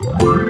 Ang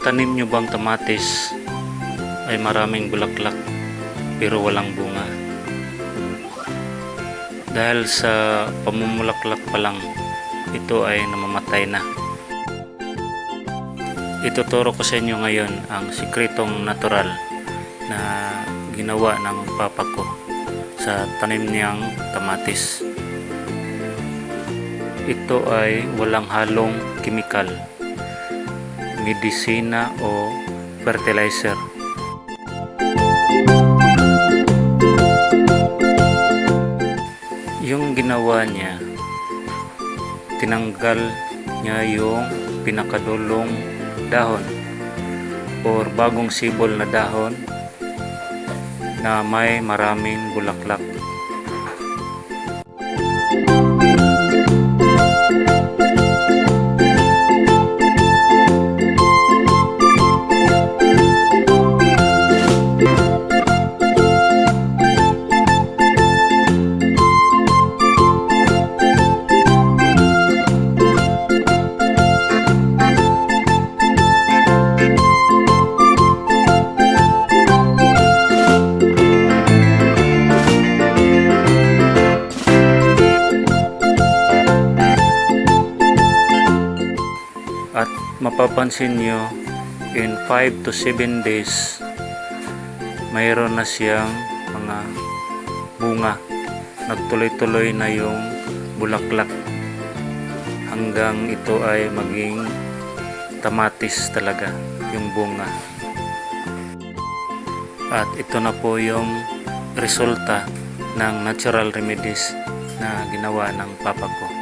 tanim nyo bang kamatis ay maraming bulaklak pero walang bunga. Dahil sa pamumulaklak pa lang, ito ay namamatay na. Ituturo ko sa inyo ngayon ang sikretong natural na ginawa ng papa ko sa tanim niyang kamatis. Ito ay walang halong kimikal medisina o fertilizer. Yung ginawa niya, tinanggal niya yung pinakadulong dahon or bagong sibol na dahon na may maraming bulaklak. Mapapansin nyo, in 5 to 7 days, mayroon na siyang mga bunga. Nagtuloy-tuloy na yung bulaklak hanggang ito ay maging tamatis talaga yung bunga. At ito na po yung resulta ng natural remedies na ginawa ng papa ko.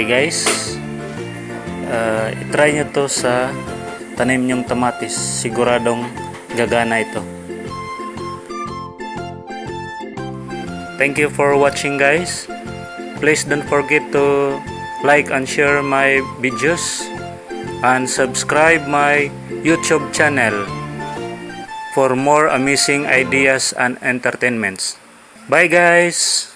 Okay guys, uh, itry nyo to sa tanim nyong tamatis. Siguradong gagana ito. Thank you for watching guys. Please don't forget to like and share my videos and subscribe my YouTube channel for more amazing ideas and entertainments. Bye guys!